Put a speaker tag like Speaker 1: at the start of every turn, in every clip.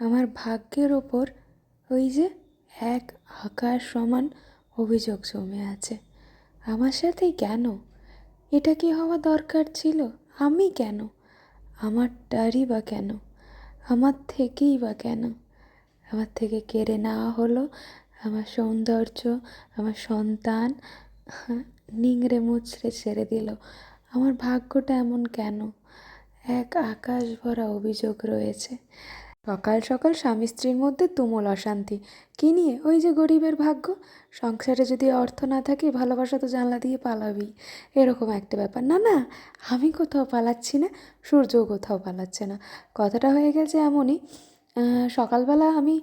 Speaker 1: আমার ভাগ্যের ওপর ওই যে এক আকাশ সমান অভিযোগ জমে আছে। আমার সাথেই কেন? এটা কি হওয়া দরকার ছিল? আমি কেন? আমারটারই বা কেন? আমার থেকেই বা কেন? আমার থেকে কেড়ে নেওয়া হলো? আমার সৌন্দর্য, আমার সন্তান নিংড়ে মুচড়ে ছেড়ে দিল। আমার ভাগ্যটা এমন কেন? এক আকাশ ভরা অভিযোগ রয়েছে। সকাল সকাল স্বামী স্ত্রীর মধ্যে তুমুল অশান্তি। কী নিয়ে? ওই যে গরিবের ভাগ্য। সংসারে যদি অর্থ না থাকে, ভালোবাসা তো জানলা দিয়ে পালাবি। এরকম একটা ব্যাপার। না না, আমি কোথাও পালাচ্ছি না সূর্য কোথাও পালাচ্ছে না। কথাটা হয়ে গেছে এমনই সকালবেলা আমি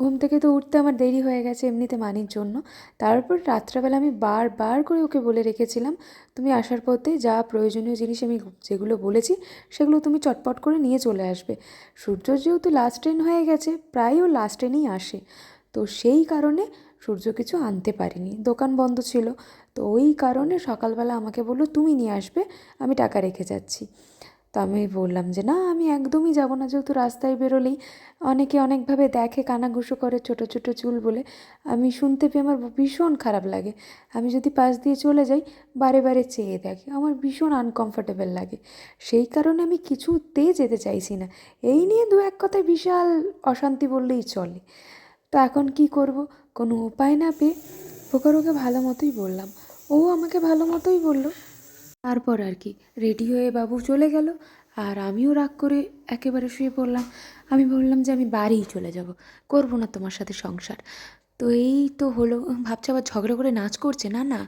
Speaker 1: ঘুম থেকে তো উঠতে আমার দেরি হয়ে গেছে এমনিতে মানির জন্য। তারপর রাত্রেবেলা আমি বারবার করে ওকে বলে রেখেছিলাম, তুমি আসার পথে যা প্রয়োজনীয় জিনিস আমি যেগুলো বলেছি, সেগুলো তুমি চটপট করে নিয়ে চলে আসবে। সূর্য যেহেতু লাস্ট ট্রেন হয়ে গেছে প্রায় ও লাস্ট ট্রেনেই আসে। তো সেই কারণে সূর্য কিছু আনতে পারিনি। দোকান বন্ধ ছিল। তো ওই কারণে সকালবেলা আমাকে বলল, তুমি নিয়ে আসবে, আমি টাকা রেখে যাচ্ছি। তো আমি বললাম যে, না, আমি একদমই যাব না। যেহেতু রাস্তায় বেরোলেই অনেকে অনেকভাবে দেখে, কানাঘুষো করে ছোট ছোট চুল বলে। আমি শুনতে পেয়ে আমার ভীষণ খারাপ লাগে। আমি যদি পাশ দিয়ে চলে যাই, বারে বারে চেয়ে দেখে। আমার ভীষণ আনকমফোর্টেবল লাগে। সেই কারণে আমি কিছুতেই যেতে চাইছি না। এই নিয়ে দু এক কথায় বিশাল অশান্তি বললেই চলে। তো এখন কি করব? কোনো উপায় না পেয়ে পোকারোকে ভালো মতোই বললাম। ও আমাকে ভালো মতোই বলল তারপর আর কি রেডি হয়ে বাবু চলে গেল। আর আমিও রাগ করে একেবারে শুয়ে পড়লাম। আমি বললাম যে আমি বাড়িই চলে যাব, করব না তোমার সাথে সংসার। তো এই তো হলো, ভাবছে আবার ঝগড়া করে নাচ করছে, না না,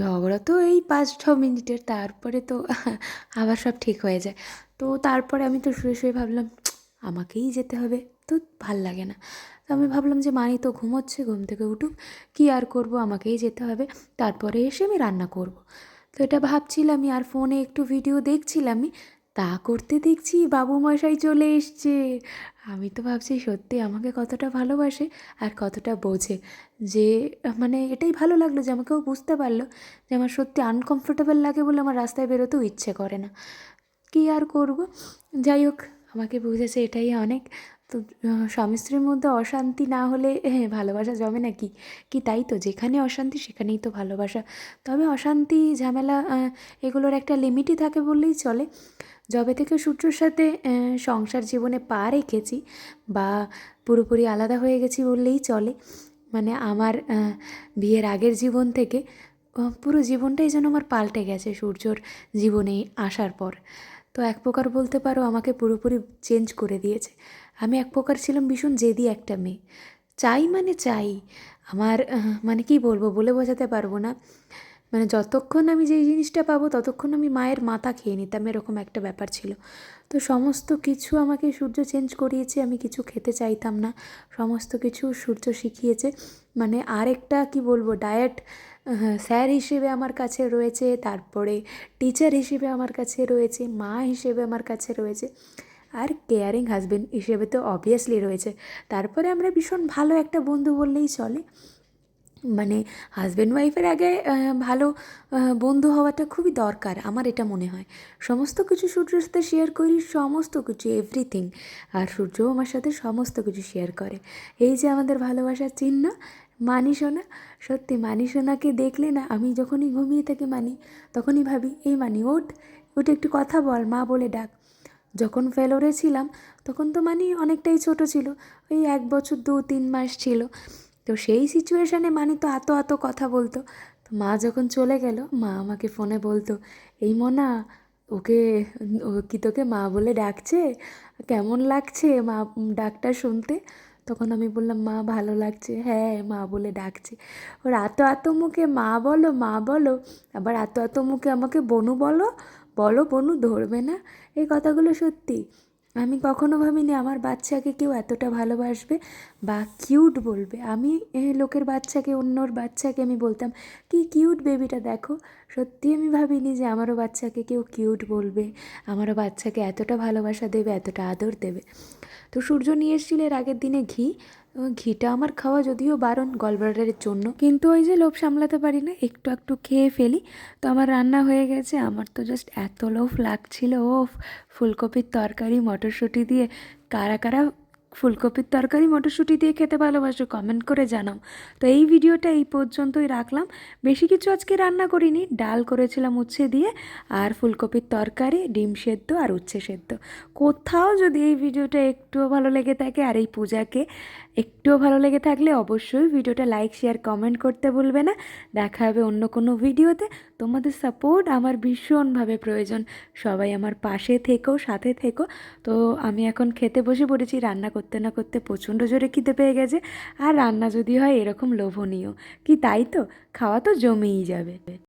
Speaker 1: ঝগড়া তো এই পাঁচ ছ মিনিটের, তারপরে তো আবার সব ঠিক হয়ে যায়। তো তারপরে আমি তো শুয়ে শুয়ে ভাবলাম, আমাকেই যেতে হবে, তো ভালো লাগে না। তো আমি ভাবলাম যে মানি তো ঘুমোচ্ছে, ঘুম থেকে উঠুক, কি আর করব, আমাকেই যেতে হবে। তারপরে এসে আমি রান্না করব। তো এটা ভাবছিলামই আর ফোনে একটু ভিডিও দেখছিলামই। তা করতে দেখছি বাবু মশাই চলে এসছে। আমি তো ভাবছি সত্যি আমাকে কতটা ভালোবাসে আর কতটা বোঝে। যে মানে এটাই ভালো লাগল যে আমাকেও বুঝতে পারল যে আমার সত্যি আনকমফোর্টেবল লাগে বলে আমার রাস্তায় বেরোতেও ইচ্ছে করে না। কী আর করব? যাই হোক, আমাকে বুঝেছে এটাই অনেক। তো স্বামী স্ত্রীর মধ্যে অশান্তি না হলে হ্যাঁ ভালোবাসা জমে নাকি? কি তাই তো? যেখানে অশান্তি, সেখানেই তো ভালোবাসা। তবে অশান্তি, ঝামেলা এগুলোর একটা লিমিটই থাকে বললেই চলে। যবে থেকে সূর্যর সাথে সংসার জীবনে পা রেখেছি বা পুরোপুরি আলাদা হয়ে গেছি বললেই চলে। মানে আমার বিয়ের আগের জীবন থেকে পুরো জীবনটাই যেন আমার পাল্টে গেছে সূর্যর জীবনে আসার পর। তো এক প্রকার বলতে পারো আমাকে পুরোপুরি চেঞ্জ করে দিয়েছে। আমি এক প্রকার ছিলাম ভীষণ জেদি একটা মেয়ে। চাই মানে চাই। আমার মানে কি বলব বলে বোঝাতে পারব না। মানে যতক্ষণ আমি যেই জিনিসটা পাবো, ততক্ষণ আমি মায়ের মাথা খেয়ে নিতাম, এরকম একটা ব্যাপার ছিল। তো সমস্ত কিছু আমাকে সূর্য চেঞ্জ করিয়েছে, আমি কিছু খেতে চাইতাম না। সমস্ত কিছু সূর্য শিখিয়েছে। মানে আরেকটা কি বলব ডায়েট স্যার হিসেবে আমার কাছে রয়েছে, তারপরে টিচার হিসেবে আমার কাছে রয়েছে, মা হিসেবে আমার কাছে রয়েছে, আর কেয়ারিং হাজবেন্ড হিসেবে তো অবভিয়াসলি রয়েছে। তারপরে আমরা ভীষণ ভালো একটা বন্ধু বললেই চলে। মানে হাজব্যান্ড ওয়াইফের আগে ভালো বন্ধু হওয়াটা খুবই দরকার, আমার এটা মনে হয়। সমস্ত কিছু সূর্যের সাথে শেয়ার করি, সমস্ত কিছু এভরিথিং আর সূর্যও আমার সাথে সমস্ত কিছু শেয়ার করে। এই যে আমাদের ভালোবাসার চিহ্ন, মানি সত্যি মানি সোনাকে দেখলে না, আমি যখনই ঘুমিয়ে থাকি মানি, তখনই ভাবি, এই মানি, ওঠ ওটা একটু কথা বল, মা বলে ডাক। যখন ফেলোরে ছিলাম, তখন তো মানি অনেকটাই ছোট ছিল, ওই এক বছর দু তিন মাস ছিল। তো সেই সিচুয়েশানে মানি তো এত এত কথা বলতো। তো মা যখন চলে গেল, মা আমাকে ফোনে বলতো, এই মনা, ওকে কি তোকে মা বলে ডাকছে? কেমন লাগছে মা, ডাকটা শুনতে? তখন আমি বললাম, মা, ভালো লাগছে। হ্যাঁ মা বলে ডাকছে। ওর এত এত মুখে, মা বলো মা বলো। আবার এত এত মুখে আমাকে, বনু বলো? বলো বনু, ধরবে না। এই কথাগুলো সত্যি। আমি কখনো ভাবিনি আমার বাচ্চাকে কেউ এতটা ভালোবাসবে বা কিউট বলবে। আমি লোকের বাচ্চাকে, অন্যর বাচ্চাকে আমি বলতাম, কি কিউট বেবিটা দেখো। সত্যি আমি ভাবিনি যে আমারও বাচ্চাকে কেউ কিউট বলবে, আমারও বাচ্চাকে এতটা ভালোবাসা দেবে, এতটা আদর দেবে। তো সূর্য নিয়ে এসেছিল আগের দিনে ঘি ঘিটা আমার খাওয়া যদিও বারণ গলব্লাডারের জন্য। কিন্তু ওই যে লোভ সামলাতে পারি না, একটু একটু খেয়ে ফেলি। তো আমার রান্না হয়ে গেছে। আমার তো জাস্ট এত লোভ লাগছিল ও ফুলকপির তরকারি, মটরশুঁটি দিয়ে কারা কারা ফুলকপির তরকারি মটরশুঁটি দিয়ে খেতে ভালোবাসো কমেন্ট করে জানাও। তো এই ভিডিওটা এই পর্যন্তই রাখলাম। বেশি কিছু আজকে রান্না করিনি, ডাল করেছিলাম উচ্ছে দিয়ে আর ফুলকপির তরকারি, ডিম সেদ্ধ আর উচ্ছে সেদ্ধ। কোথাও যদি এই ভিডিওটা একটুও ভালো লেগে থাকে আর এই পূজাকে একটুও ভালো লেগে থাকলে অবশ্যই ভিডিওটা লাইক শেয়ার কমেন্ট করতে ভুলবে না। দেখা হবে অন্য কোনো ভিডিওতে। তোমাদের সাপোর্ট আমার ভীষণভাবে প্রয়োজন। সবাই আমার পাশে থেকো, সাথে থেকো। তো আমি এখন খেতে বসে পড়েছি, রান্না করতে না করতে প্রচণ্ড জোরে খিদে পেয়ে গেছে। আর রান্না যদি হয় এরকম লোভনীয়। কি তাই তো? খাওয়া তো জমেই যাবে।